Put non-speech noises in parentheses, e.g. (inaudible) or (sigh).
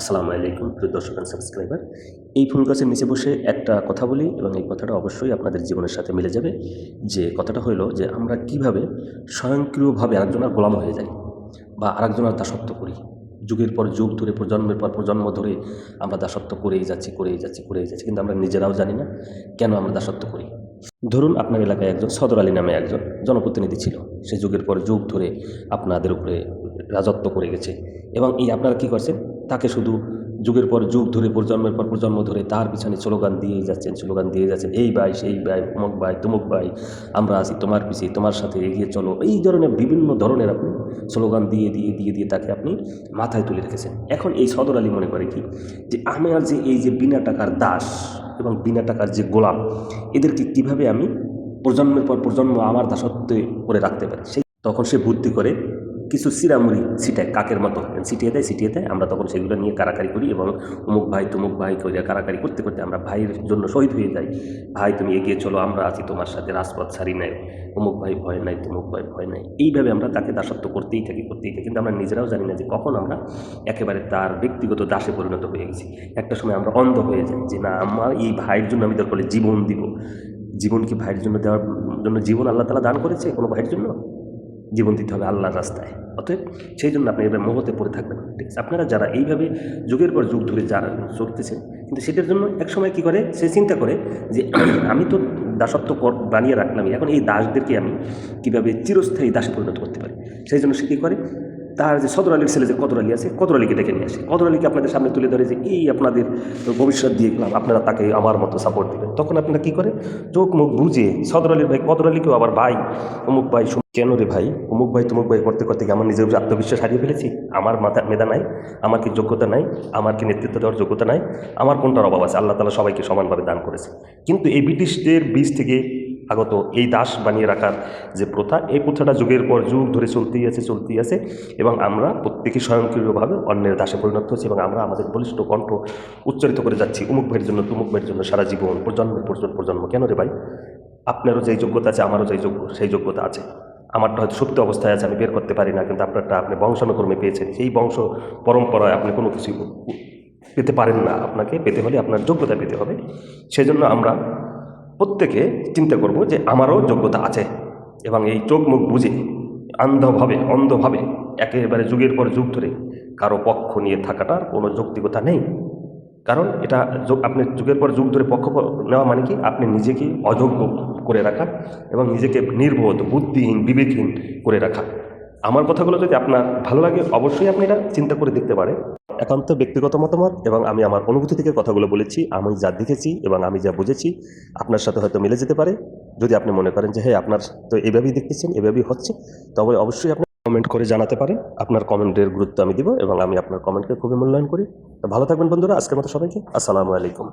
আসসালামু আলাইকুম, প্রিয় দর্শক অ্যান্ড সাবস্ক্রাইবার এই ফুল গাছের নিচে বসে একটা কথা বলি এবং এই কথাটা অবশ্যই আপনাদের জীবনের সাথে মিলে যাবে। যে কথাটা হলো যে আমরা কীভাবে স্বয়ংক্রিয়ভাবে আরেকজনের গোলাম হয়ে যাই বা আরেকজনের দাসত্ব করি। যুগের পর যুগ ধরে, প্রজন্মের পর প্রজন্ম ধরে আমরা দাসত্ব করেই যাচ্ছি করেই যাচ্ছি করেই যাচ্ছি, কিন্তু আমরা নিজেরাও জানি না কেন আমরা দাসত্ব করি। ধরুন আপনার এলাকায় একজন সদর আলী নামে একজন জনপ্রতিনিধি ছিল। সে যুগের পর যুগ ধরে আপনাদের উপরে রাজত্ব করে গেছে এবং এই আপনারা কী করছেন? তাকে শুধু যুগের পর যুগ ধরে, প্রজন্মের পর প্রজন্ম ধরে তার পিছনে স্লোগান দিয়ে যাচ্ছেন, স্লোগান দিয়ে যাচ্ছেন, এই ভাই, সেই ভাই, অমুক ভাই, তুমুক ভাই, আমরা আছি তোমার পিছিয়ে তোমার সাথে এগিয়ে চলো। এই ধরনের বিভিন্ন ধরনের আপনি স্লোগান দিয়ে দিয়ে দিয়ে দিয়ে তাকে আপনি মাথায় তুলে রেখেছেন। এখন এই সদর আলী মনে করে কি? যে আমার যে এই যে বিনা টাকার দাস এবং বিনা টাকার যে গোলাম, এদেরকে কীভাবে আমি প্রজন্মের পর প্রজন্ম আমার দাসত্বে করে রাখতে পারি? সেই তখন সে বুদ্ধি করে কিছু সিরামুড়ি ছিটায়, কাকের মতো। ছিটিয়ে দেয় ছিটিয়ে দেয়। আমরা তখন সেগুলো নিয়ে কারাকারি করি এবং অমুক ভাই, তুমুক ভাই করে কারাকারি করতে করতে আমরা ভাইয়ের জন্য শহীদ হয়ে যাই। ভাই, তুমি এগিয়ে চলো, আমরা আছি তোমার সাথে, রাজপথ ছাড়ি নাই। অমুক ভাই ভয় নাই, তুমুক ভাই ভয় নাই। এইভাবে আমরা তাকে দাসত্ব করতেই থাকি করতেই থাকি। কিন্তু আমরা নিজেরাও জানি না যে কখন আমরা একেবারে তার ব্যক্তিগত দাসে পরিণত হয়ে গেছি। একটা সময় আমরা অন্ধ হয়ে যাই যে, না, আমার এই ভাইয়ের জন্য আমি দরকার জীবন দিব। জীবন কি ভাইয়ের জন্য দেওয়ার জন্য জীবন আল্লাহ তালা দান করেছে কোনো ভাইয়ের জন্য? জীবন দিতে হবে আল্লাহর রাস্তায়। অতএব সেই জন্য আপনি এভাবে মোহতে পড়ে থাকবেন। ঠিক আছে? আপনারা যারা এইভাবে যুগের পর যুগ ধরে যা চলতেছেন, কিন্তু সেটার জন্য এক সময় কী করে? সে চিন্তা করে যে (clears throat) আমি তো দাসত্ব বানিয়ে রাখলামই। এখন এই দাসদেরকে আমি কীভাবে চিরস্থায়ী দাসে পরিণত করতে পারি? সেই জন্য সে কী করে? তার যে সদর আলীর ছেলে যে কদর আলী আছে, কদর আলীকে ডেকে নিয়ে আসে। কদর আলীকে আপনাদের সামনে তুলে ধরে যে এই আপনাদের ভবিষ্যৎ দিয়ে গেলাম, আপনারা তাকে আমার মতো সাপোর্ট দেবেন। তখন আপনারা কী করে চোখ মুখ বুঝে সদর আলীর ভাই, কদর আলীকেও আবার ভাই, অমুক ভাই কেন রে ভাই? অমুক ভাই, তমুক ভাই করতে করতে আমার নিজের আত্মবিশ্বাস হারিয়ে ফেলেছি। আমার মাথা মেধা নাই, আমার কি যোগ্যতা নাই, আমার কি নেতৃত্ব দেওয়ার যোগ্যতা নাই, আমার কোনটার অভাব আছে? আল্লাহ তালা সবাইকে সমানভাবে দান করেছে। কিন্তু এই ব্রিটিশদের বীজ থেকে আগত এই দাস বানিয়ে রাখার যে প্রথা, এই প্রথাটা যুগের পর যুগ ধরে চলতেই আছে চলতেই আছে এবং আমরা প্রত্যেকে স্বয়ংক্রিয়ভাবে অন্যের দাসে পরিণত হচ্ছি এবং আমরা আমাদের বলিষ্ঠ কণ্ঠ উচ্চারিত করে যাচ্ছি, উমুক ভাইয়ের জন্য তুমুক ভাইয়ের জন্য সারা জীবন প্রজন্মের প্রজন্ম প্রজন্ম। কেন রে ভাই? আপনারও যেই যোগ্যতা আছে, আমারও যেই যোগ্য, সেই যোগ্যতা আছে। আমারটা হয়তো সুপ্ত অবস্থায় আছে, আমি বের করতে পারি না, কিন্তু আপনারটা আপনি বংশানুক্রমে পেয়েছেন। সেই বংশ পরম্পরায় আপনি কোনো কিছু পেতে পারেন না। আপনাকে পেতে হলে আপনার যোগ্যতা পেতে হবে। সেজন্য আমরা প্রত্যেকে চিন্তা করব যে আমারও যোগ্যতা আছে এবং এই চোখ মুখ বুঝে, অন্ধভাবে অন্ধভাবে, একেবারে যুগের পর যুগ ধরে কারও পক্ষ নিয়ে থাকাটার কোনো যৌক্তিকতা নেই। কারণ এটা আপনি যুগের পর যুগ ধরে পক্ষ নেওয়া মানে কি? আপনি নিজেকে অযোগ্য করে রাখা এবং নিজেকে নির্বোধ, বুদ্ধিহীন, বিবেকহীন করে রাখা। আমার কথাগুলো যদি আপনার ভালো লাগে, অবশ্যই আপনি এটা চিন্তা করে দেখতে পারেন। একান্ত ব্যক্তিগত মতামত এবং আমি আমার অনুভূতি থেকে কথাগুলো বলেছি, আমি যা দেখেছি এবং আমি যা বুঝেছি আপনার সাথে হয়তো মিলে যেতে পারে। যদি আপনি মনে করেন যে হ্যাঁ আপনার তো এভাবেই দেখতেছেন, এভাবেই হচ্ছে, তবে অবশ্যই আপনি কমেন্ট করে জানাতে পারেন। আপনার কমেন্টের গুরুত্ব আমি দিব এবং আমি আপনার কমেন্টকে খুবই মূল্যায়ন করি। ভালো থাকবেন বন্ধুরা, আজকের মতো সবাইকে, আসসালামু আলাইকুম।